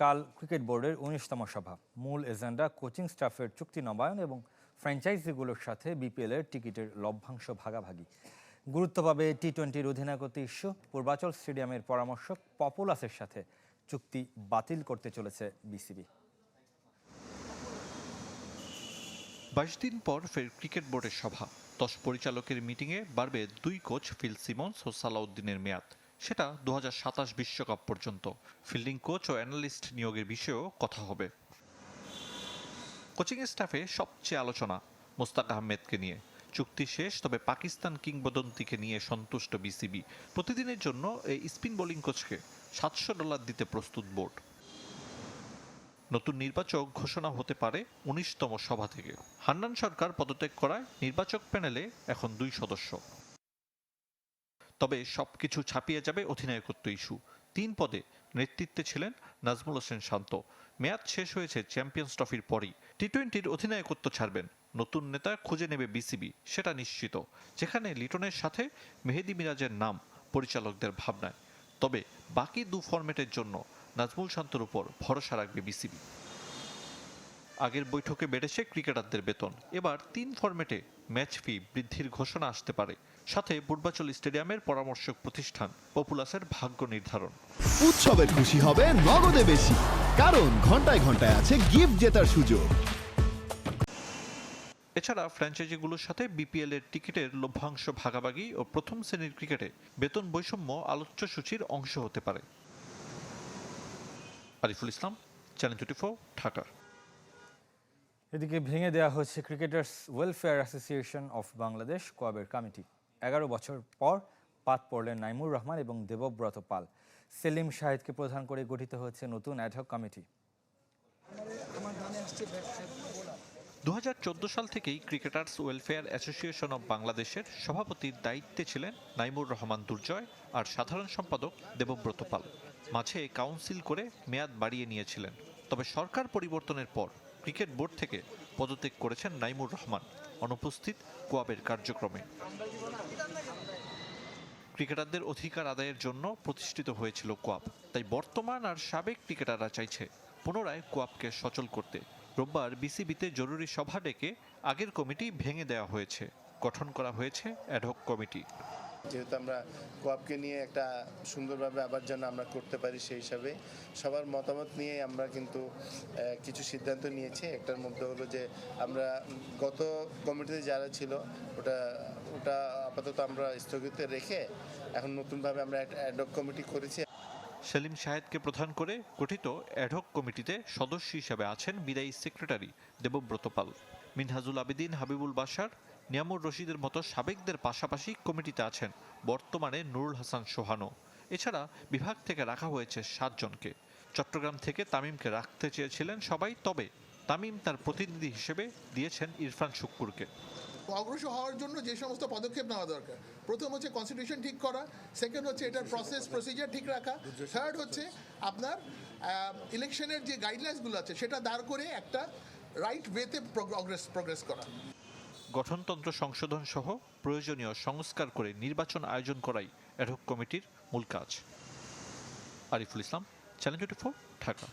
কাল ক্রিকেট বোর্ডের উনিশতম সভা। মূল এজেন্ডা কোচিং স্টাফের চুক্তি নবায়ন এবং ফ্র্যাঞ্চাইজিগুলোর সাথে বিপিএল এর টিকিটের লভ্যাংশ ভাগাভাগি। গুরুত্ব পাবে টি টোয়েন্টির অধিনায়কত্ব ইস্যু। পূর্বাচল স্টেডিয়ামের পরামর্শক পপুলাসের সাথে চুক্তি বাতিল করতে চলেছে বিসিবি। বাইশ দিন পর ফের ক্রিকেট বোর্ডের সভা। দশ পরিচালকের মিটিংয়ে বাড়বে দুই কোচ ফিল সিমন্স ও সালাউদ্দিনের মেয়াদ। সেটা দু বিশ্বকাপ পর্যন্ত। ফিল্ডিং কোচ ও অ্যানালিস্ট নিয়োগের বিষয়েও কথা হবে। কোচিং স্টাফে সবচেয়ে আলোচনা, মোস্তাক আহমেদকে নিয়ে। চুক্তি শেষ, তবে পাকিস্তান কিংবদন্তিকে নিয়ে সন্তুষ্ট বিসিবি। প্রতিদিনের জন্য এই স্পিন বোলিং কোচকে সাতশো ডলার দিতে প্রস্তুত বোর্ড। নতুন নির্বাচক ঘোষণা হতে পারে উনিশতম সভা থেকে। হান্নান সরকার পদত্যাগ করায় নির্বাচক প্যানেলে এখন দুই সদস্য। তবে সবকিছু ছাপিয়ে যাবে অধিনায়কত্ব ইস্যু। তিন পদে নেতৃত্বে ছিলেন নাজমুল হোসেন শান্ত। মেয়াদ শেষ হয়েছে চ্যাম্পিয়ন্স ট্রফির পরই। টি টোয়েন্টির অধিনায়কত্ব ছাড়বেন। নতুন নেতা খুঁজে নেবে বিসিবি, সেটা নিশ্চিত। যেখানে লিটনের সাথে মেহেদি মিরাজের নাম পরিচালকদের ভাবনায়। তবে বাকি দু ফরম্যাটের জন্য নাজমুল শান্তর উপর ভরসা রাখবে বিসিবি। আগের বৈঠকে বেড়েছে ক্রিকেটারদের বেতন। এবার তিন ফরম্যাটে ম্যাচ ফি বৃদ্ধির ঘোষণা আসতে পারে। সাথে পূর্বাচল স্টেডিয়ামের পরামর্শক প্রতিষ্ঠান পপুলাসের ভাগ্য নির্ধারণ। উৎসবে খুশি হবে নগদে বেশি কারণ ঘন্টায় ঘন্টায় আছে গিফট জেতার সুযোগ। এছাড়া ফ্র্যাঞ্চাইজিগুলোর সাথে বিপিএল এর টিকিটের লভ্যাংশ ভাগাভাগি ও প্রথম শ্রেণির ক্রিকেটে বেতন বৈষম্য আলোচ্য সূচির অংশ হতে পারে। Ariful Islam channel twenty Dhaka. এদিকে ভেঙে দেওয়া হয়েছে cricketers welfare association of Bangladesh কোয়াবের committee. এগারো বছর পর পাত পড়লেন নাইমুর রহমান এবং দেবব্রত পাল। সেলিম শাহেদকে প্রধান করে গঠিত হয়েছে নতুন অ্যাডহক কমিটি। দু হাজার চোদ্দ সাল থেকেই ক্রিকেটার্স ওয়েলফেয়ার অ্যাসোসিয়েশন অব বাংলাদেশের সভাপতির দায়িত্বে ছিলেন নাইমুর রহমান দুর্জয় আর সাধারণ সম্পাদক দেবব্রত পাল। মাঝে কাউন্সিল করে মেয়াদ বাড়িয়ে নিয়েছিলেন। তবে সরকার পরিবর্তনের পর ক্রিকেট বোর্ড থেকে পদত্যাগ করেছেন নাইমুর রহমান। অনুপস্থিত কোয়াবের কার্যক্রমে। ক্রিকেটারদের অধিকার আদায়ের জন্য প্রতিষ্ঠিত হয়েছিল কোয়াব। তাই বর্তমান আর সাবেক ক্রিকেটাররা চাইছে পুনরায় কোয়াবকে সচল করতে। রোববার বিসিবিতে জরুরি সভা ডেকে আগের কমিটি ভেঙে দেওয়া হয়েছে। গঠন করা হয়েছে অ্যাডহক কমিটি। যেহেতু আমরা কোয়াবকে নিয়ে একটা সুন্দরভাবে আবার যেন আমরা করতে পারি সেই হিসাবে, সবার মতামত নিয়ে আমরা কিন্তু কিছু সিদ্ধান্ত নিয়েছি। একটার মধ্যে হলো যে আমরা গত কমিটিতে যারা ছিল, ওটা ওটা আপাতত আমরা স্থগিত রেখে এখন নতুনভাবে আমরা একটা অ্যাডক কমিটি করেছি। সেলিম শাহেদকে প্রধান করে গঠিত অ্যাডহক কমিটিতে সদস্য হিসেবে আছেন বিদায়ী সেক্রেটারি দেবব্রত পাল, মিনহাজুল আবেদিন, হাবিবুল বাসার নিয়ামুর রশিদের মতো সাবেকদের পাশাপাশি কমিটিতে আছেন বর্তমানে নুরুল হাসান সোহানো এছাড়া বিভাগ থেকে রাখা হয়েছে সাতজনকে। চট্টগ্রাম থেকে তামিমকে রাখতে চেয়েছিলেন সবাই, তবে তামিম তার প্রতিনিধি হিসেবে দিয়েছেন ইরফান শুক্কুরকে। অগ্রসর হওয়ার জন্য যে সমস্ত পদক্ষেপ নেওয়া দরকার, প্রথম হচ্ছে কনস্টিটিউশন ঠিক করা সেকেন্ড হচ্ছে এটার প্রসেস প্রসিজার ঠিক রাখা থার্ড হচ্ছে আপনার ইলেকশনের যে গাইডলাইন্সগুলো আছে, সেটা দাঁড় করে একটা রাইট ওয়েতে প্রগ্রেস প্রগ্রেস করা। গঠনতন্ত্র সংশোধন সহ প্রয়োজনীয় সংস্কার করে নির্বাচন আয়োজন করাই অ্যাডহক কমিটির মূল কাজ। Ariful Islam channel twenty Dhaka.